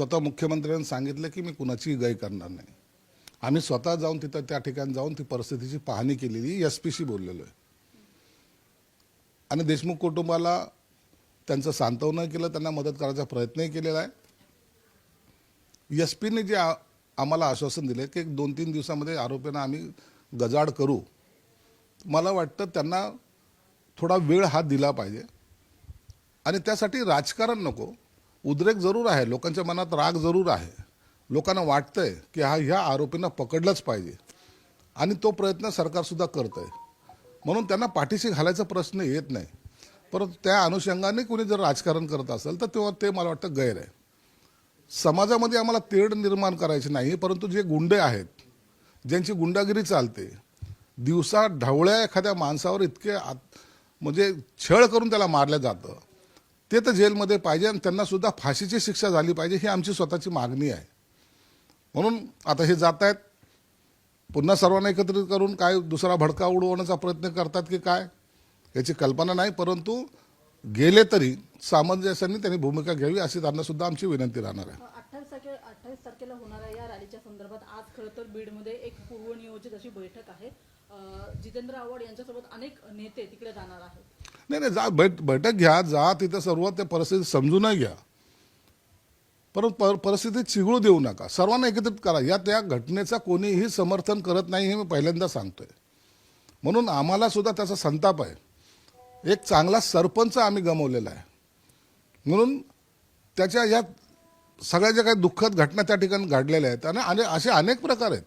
स्वतः मुख्यमंत्र्यांनी सांगितलं की मी कुणाचीही गय करणार नाही. आम्ही स्वतः जाऊन तिथं त्या ठिकाणी जाऊन ती परिस्थितीची पाहणी केलेली एस पीशी बोललेलो आहे. आणि देशमुख कुटुंबाला त्यांचं सांत्वनं केलं त्यांना मदत करायचा प्रयत्नही केलेला आहे. एस पीने जे आम्हाला आश्वासन दिले की एक दोन तीन दिवसामध्ये आरोपींना आम्ही गजाड करू. मला वाटतं त्यांना थोडा वेळ हा दिला पाहिजे. आणि त्यासाठी राजकारण नको. उद्रेक जरूर आहे लोकांच्या मनात राग जरूर आहे. लोकांना वाटतंय की हा ह्या आरोपींना पकडलंच पाहिजे. आणि तो प्रयत्न सरकारसुद्धा करतंय. म्हणून त्यांना पाठीशी घालायचा प्रश्न येत नाही. परंतु त्या अनुषंगाने कुणी जर राजकारण करत असेल तर तेव्हा ते मला वाटतं गैर आहे. समाजामध्ये आम्हाला तेढ निर्माण करायची नाही परंतु जे गुंडे आहेत ज्यांची गुंडागिरी चालते दिवसा ढवळ्या एखाद्या माणसावर इतके आत- म्हणजे छळ करून त्याला मारलं जातं. ते तर जेलमध्ये पाहिजे आणि त्यांना सुद्धा फाशीची शिक्षा झाली पाहिजे ही आमची स्वतःची मागणी आहे. म्हणून आता हे जात आहेत. पुन्हा सर्वांना एकत्रित करून काय दुसरा भडका उडवण्याचा प्रयत्न करतात की काय याची कल्पना नाही परंतु गेले तरी सामंजस्याने त्यांनी भूमिका घ्यावी अशी त्यांना सुद्धा आमची विनंती राहणार आहे. अठ्ठावीस तारखे अठ्ठावीस तारखेला होणाऱ्या या रॅलीच्या संदर्भात. आज खरं तर बीडमध्ये एक पूर्वनियोजित अशी बैठक आहे. जितेंद्र आव्हाड यांच्यासोबत अनेक नेते तिकडे जाणार आहेत. नाही नाही जा बैठ बैठक घ्या जा तिथं सर्व त्या परिस्थिती समजूनही घ्या. परंतु पर परिस्थिती चिघळू देऊ नका. सर्वांना एकत्रित करा. या त्या घटनेचा कोणीही समर्थन करत नाही हे मी पहिल्यांदा सांगतोय. म्हणून आम्हाला सुद्धा त्याचा संताप आहे. एक चांगला सरपंच आम्ही गमवलेला आहे. म्हणून त्याच्या या सगळ्या ज्या काही दुःखद घटना त्या ठिकाणी घडलेल्या आहेत आणि अने- असे अनेक प्रकार आहेत.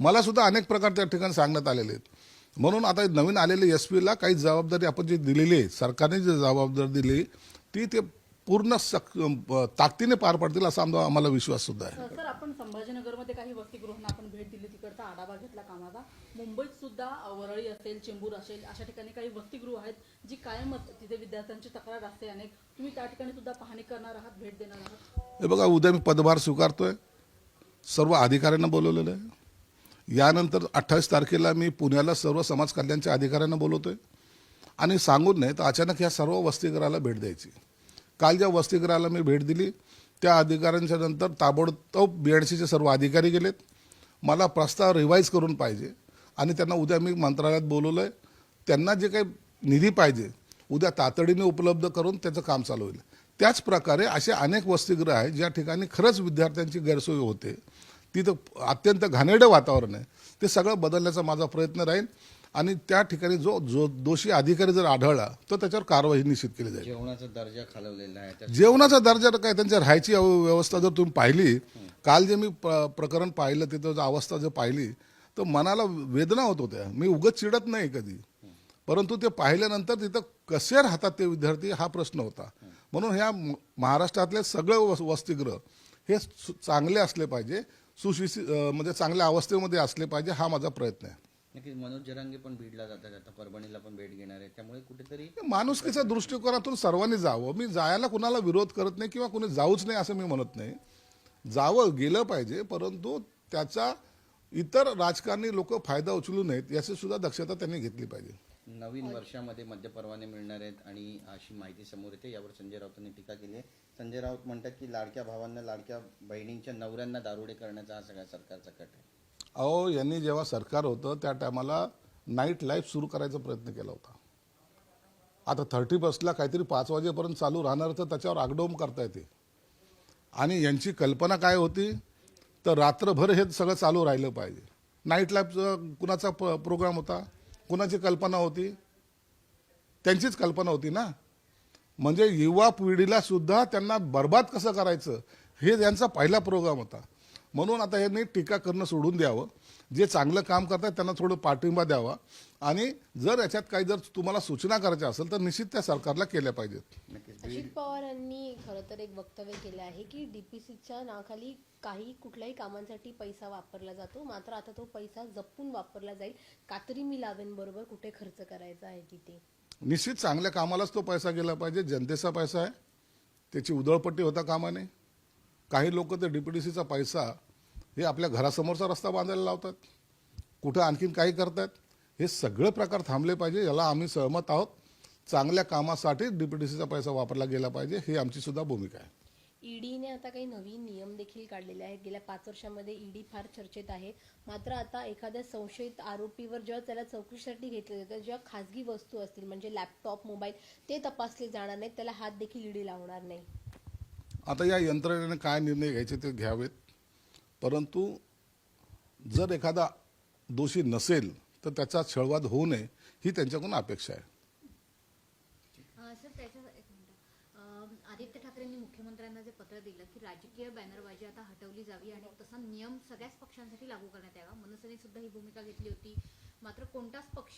मला सुद्धा अनेक प्रकार त्या ठिकाणी सांगण्यात आलेले आहेत. म्हणून आता नवीन आलेले एस पीला काही जबाबदारी आपण जी दिलेली आहे सरकारने जी जबाबदारी दिली ती ते पूर्ण सक ताकदीने पार पाडतील असा आमचा आम्हाला विश्वास सुद्धा आहे. सर आपण संभाजीनगरमध्ये काही वसतिगृहांना आपण भेट दिली तिकडचा आढावा घेतला कामाचा. मुंबईत सुद्धा वरळी असेल चेंबूर असेल अशा ठिकाणी काही वसतिगृह आहेत जी कायमच तिथे विद्यार्थ्यांची तक्रार असते अनेक. तुम्ही त्या ठिकाणी सुद्धा पाहणी करणार आहात भेट देणार आहात? हे बघा उद्या मी पदभार स्वीकारतोय. सर्व अधिकाऱ्यांना बोलवलेलं आहे. यानंतर अठ्ठावीस तारखेला मी पुण्याला सर्व समाज कल्याणच्या अधिकाऱ्यांना बोलवतोय. आणि सांगून नाही तर अचानक ह्या सर्व वसतिगृहाला भेट द्यायची. काल ज्या वसतिगृहाला मी भेट दिली त्या अधिकाऱ्यांच्या नंतर ताबडतोब बी एंड सीचे सर्व अधिकारी गेलेत. मला प्रस्ताव रिवाईज करून पाहिजे आणि त्यांना उद्या मी मंत्रालयात बोलवलं आहे त्यांना जे काही निधी पाहिजे उद्या तातडीने उपलब्ध करून त्याचं काम चालू होईल. त्याच प्रकारे असे अनेक वसतिगृह आहेत ज्या ठिकाणी खरंच विद्यार्थ्यांची गैरसोय होते. तिथं अत्यंत घाणेरडं वातावरण आहे. ते सगळं बदलण्याचा माझा प्रयत्न राहील. आणि त्या ठिकाणी जो जो दोषी अधिकारी जर आढळला तर त्याच्यावर कारवाई निश्चित केली जाईल. जेवणाचा दर्जा खालवलेला आहे जेवणाचा दर्जा काय त्यांच्या राहायची व्यवस्था जर तुम्ही पाहिली काल जे मी प्र- प्रकरण पाहिलं तिथं जर अवस्था जर पाहिली तर मनाला वेदना होत होत्या. मी उगत चिडत नाही कधी. परंतु ते पाहिल्यानंतर तिथं कसे राहतात ते विद्यार्थी हा प्रश्न होता. म्हणून ह्या महाराष्ट्रातले सगळे वस- वसतिगृह हे चांगले असले पाहिजे. सुशिक्षित म्हणजे चांगल्या अवस्थेमध्ये असले पाहिजे हा माझा प्रयत्न आहे. नक्कीच मनोज जरांगे पण बीडला जातात आता परभणीला पण भेट घेणार आहे. त्यामुळे कुठेतरी माणुसकीच्या दृष्टिकोनातून सर्वांनी जावं. मी जायला कुणाला विरोध करत नाही किंवा कुणी जाऊच नाही असं मी म्हणत नाही. जावं गेलं पाहिजे परंतु त्याचा इतर राजकारणी लोक फायदा उचलू नयेत याची सुद्धा दक्षता त्यांनी घेतली पाहिजे. नवीन वर्षामध्ये मद्य परवाने मिळणार आहेत आणि अशी माहिती समोर येते. यावर संजय राऊतांनी टीका केली आहे. संजय राऊत म्हणतात की लाडक्या भावांना लाडक्या बहिणींच्या नवऱ्यांना दारुडे करण्याचा हा सगळ्या सरकारचा कट आहे. अहो यांनी जेव्हा सरकार होतं त्या टायमाला नाईट लाईफ सुरू करायचा प्रयत्न केला होता. आता थर्टी बसला काहीतरी पाच वाजेपर्यंत चालू राहणार तर त्याच्यावर आगडोम करता येते. आणि यांची कल्पना काय होती? तर रात्रभर हे सगळं चालू राहिलं पाहिजे. नाईट लाईफचं कुणाचा प प्रोग्राम होता? कुणाची कल्पना होती? त्यांचीच कल्पना होती ना? म्हणजे युवा पिढीला सुद्धा त्यांना बर्बाद कसं करायचं? हे यांचा पहिला प्रोग्राम होता. म्हणून आता यांनी टीका करणं सोडून द्यावं. जे चांगलं काम करतात त्यांना थोडं पाठिंबा द्यावा. आणि जर याच्यात काही जर तुम्हाला सूचना करायच्या असेल तर निश्चित त्या सरकारला केल्या पाहिजेत. अजित पवार यांनी खरं तर एक वक्तव्य केलं आहे की डीपीसीच्या नावाखाली काही कुठल्याही कामांसाठी पैसा वापरला जातो. मात्र आता तो पैसा जपून वापरला जाईल. कातरी मी लावेन बरोबर कुठे खर्च करायचा आहे तिथे? निश्चित चांगल्या कामालाच तो पैसा गेला पाहिजे. जनतेचा पैसा आहे. त्याची उधळपट्टी होता कामा नये काही लोक ते सीचा पैसा हे आपल्या घरासमोरचा रस्ता बांधायला लावतात. कुठं आणखीन काही करतात? हे सगळे प्रकार थांबले पाहिजे याला आम्ही सहमत आहोत. चांगल्या कामासाठी डी पी डी सीचा पैसा वापरला गेला पाहिजे ही आमची सुद्धा भूमिका आहे. ईडीने आता काही नवीन नियम देखील काढलेले आहेत. गेल्या पाच वर्षामध्ये ईडी फार चर्चेत आहे. मात्र आता एखाद्या संशयित आरोपीवर जेव्हा त्याला चौकशीसाठी घेतलं जातं जेव्हा खाजगी वस्तू असतील म्हणजे लॅपटॉप मोबाईल ते तपासले जाणार नाहीत. त्याला हात देखील ईडी लावणार नाही. आता या यंत्रणेने काय निर्णय घ्यायचे ते घ्यावेत. परंतु जर एखादा दोषी नसेल तर त्याचा छळवाद होऊ नये ही त्यांच्याकडून अपेक्षा आहे. सर त्याच्या आदित्य ठाकरेंनी मुख्यमंत्र्यांना जे पत्र दिलं की राजकीय बॅनरबाजी आता हटवली जावी आणि तसा नियम सगळ्याच पक्षांसाठी लागू करण्यात यावा. मनसेने सुद्धा ही भूमिका घेतली होती. मात्र कोणताच पक्ष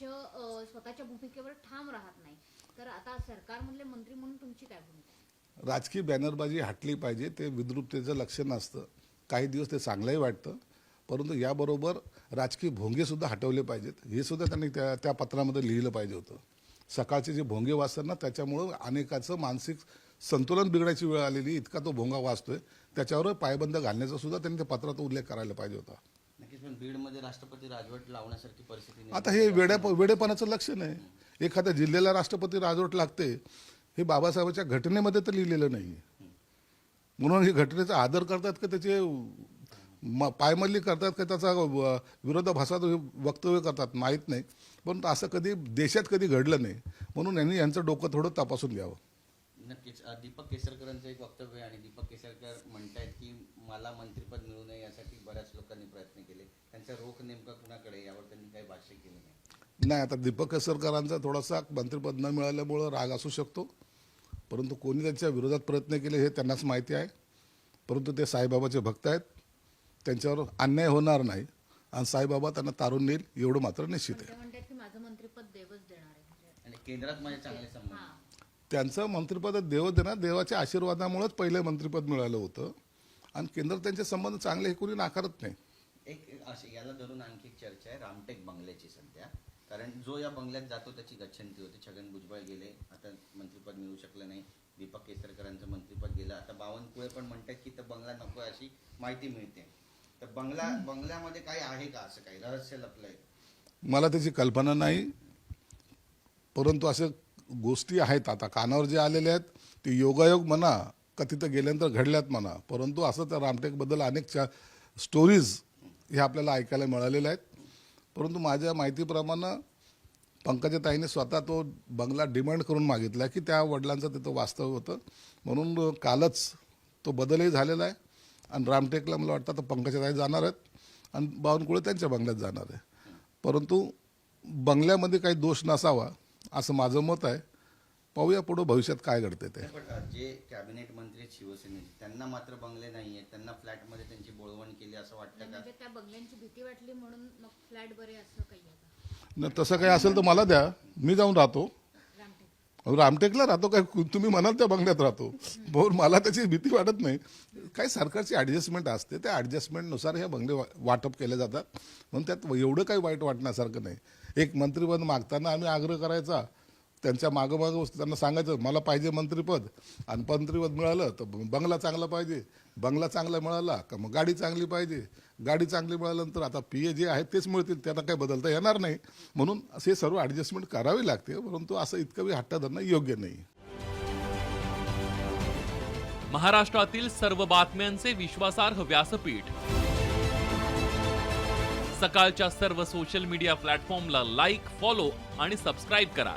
स्वतःच्या भूमिकेवर ठाम राहत नाही. तर आता सरकारमधले मंत्री म्हणून तुमची काय भूमिका? राजकीय बॅनरबाजी हटली पाहिजे ते विद्रुपतेचं लक्षण असतं काही दिवस ते चांगलंही वाटतं परंतु याबरोबर राजकीय भोंगे सुद्धा हटवले पाहिजेत. हे सुद्धा त्यांनी त्या त्या पत्रामध्ये लिहिलं पाहिजे होतं. सकाळचे जे भोंगे वाचतात ना त्याच्यामुळं अनेकाचं मानसिक संतुलन बिघडायची वेळ आलेली इतका तो भोंगा वाचतोय. त्याच्यावर पायबंद घालण्याचा सुद्धा त्यांनी त्या पत्रात उल्लेख करायला पाहिजे होता. नक्कीच पण बीडमध्ये राष्ट्रपती राजवट लावण्यासारखी परिस्थिती आता हे वेड्या वेडेपणाचं लक्षण आहे. एखाद्या जिल्ह्याला राष्ट्रपती राजवट लागते हे बाबासाहेबांच्या घटनेमध्ये तर लिहिलेलं नाही म्हणून ही घटनेचा आदर करतात का त्याचे म- पायमल्ली करतात का त्याचा विरोधाभासात वक्तव्य करतात माहीत नाही. पण असं कधी देशात कधी घडलं नाही. म्हणून यांनी यांचं डोकं थोडं तपासून घ्यावं. नक्कीच. दीपक केसरकरांचं एक वक्तव्य आणि दीपक केसरकर म्हणतायत की मला मंत्रिपद मिळू नये यासाठी बऱ्याच लोकांनी प्रयत्न केले. त्यांचा रोख नेमका कुणाकडे यावर त्यांनी काही भाष्य केलं नाही. नाही आता दीपक केसरकरांचा थोडासा मंत्रिपद न मिळाल्यामुळं राग असू शकतो. परंतु कोणी त्यांच्या विरोधात प्रयत्न केले हे त्यांनाच माहिती आहे. परंतु ते साईबाबाचे भक्त आहेत. त्यांच्यावर अन्याय होणार नाही. आणि साईबाबा त्यांना तारून नेईल एवढं मात्र निश्चित आहे. ते म्हणतात की माझं मंत्रिपद देवच देणार आहे. आणि केंद्रात माझे चांगले संबंध. त्यांचं मंत्रिपद देव देणार. देवाच्या आशीर्वादामुळेच पहिलं मंत्रिपद मिळालं होतं. आणि केंद्रात त्यांचे संबंध चांगले हे कोणी नाकारत नाही. एक अशी याला धरून आणखी एक चर्चा आहे. रामटेक बंगल्याची सध्या. कारण जो या बंगल्यात जातो त्याची गच्छंती होते. छगन भुजबळ गेले आता मंत्रिपद मिळू शकलं नाही. दीपक केसरकरांचं मंत्रिपद गेलं. आता बावनकुळे पण म्हणतात की तर बंगला नको अशी माहिती मिळते. तर बंगला बंगल्यामध्ये काही आहे का असं काही? रहस्य लपलंय. मला त्याची कल्पना नाही. परंतु असे गोष्टी आहेत आता. कानावर जे आलेले आहेत ते योगायोग म्हणा का तिथं गेल्यानंतर घडल्यात म्हणा. परंतु असं त्या रामटेकबद्दल अनेक स्टोरीज ह्या आपल्याला ऐकायला मिळालेल्या आहेत. परंतु माझ्या माहितीप्रमाणे पंकजाताईने स्वतः तो बंगला डिमांड करून मागितला की त्या वडिलांचं तिथं वास्तव होतं. म्हणून कालच तो बदलही झालेला आहे. आणि रामटेकला मला वाटतं आता पंकजाताई जाणार आहेत आणि बावनकुळे त्यांच्या बंगल्यात जाणार आहे. परंतु बंगल्यामध्ये काही दोष नसावा असं माझं मत आहे. पाहूया पुढं भविष्यात काय घडते ते. जे कॅबिनेट मंत्री शिवसेनेचे त्यांना मात्र बंगले नाही आहेत त्यांना फ्लॅटमध्ये त्यांची बोळवण केली असं वाटतं का? म्हणजे त्या बंगल्यांची भीती वाटली म्हणून मग फ्लॅट बरे असं काही आहे का? न तसं काही असेल तर मला द्या. मी जाऊन राहतो. रामटेक अहो, रामटेकला राहतो काय? तुम्ही म्हणाल त्या बंगल्यात राहतो. भाऊ मला त्याची भीती वाटत नाही. काही सरकारची ॲडजस्टमेंट असते त्या ॲडजस्टमेंटनुसार हे बंगले वा- वाटप केले जातात. म्हणून त्यात एवढं काही वाईट वाटण्यासारखं नाही. एक मंत्रिपद मागताना आम्ही आग्रह करायचा त्यांच्या मागं मागं त्यांना सांगायचं मला पाहिजे मंत्रीपद. आणि मंत्रीपद मिळालं तर बंगला चांगला पाहिजे. बंगला चांगला मिळाला का मग गाडी चांगली पाहिजे? गाडी चांगली मिळाल्यानंतर आता पी ए जे आहेत तेच मिळतील त्यांना काही बदलता येणार नाही. म्हणून असे सर्व ॲडजस्टमेंट करावी लागते परंतु असं इतकं बी हट्ट धरणं योग्य नाही. महाराष्ट्रातील सर्व बातम्यांचे विश्वासार्ह व्यासपीठ. सकाळच्या सर्व सोशल मीडिया प्लॅटफॉर्मला लाईक फॉलो आणि सबस्क्राईब करा.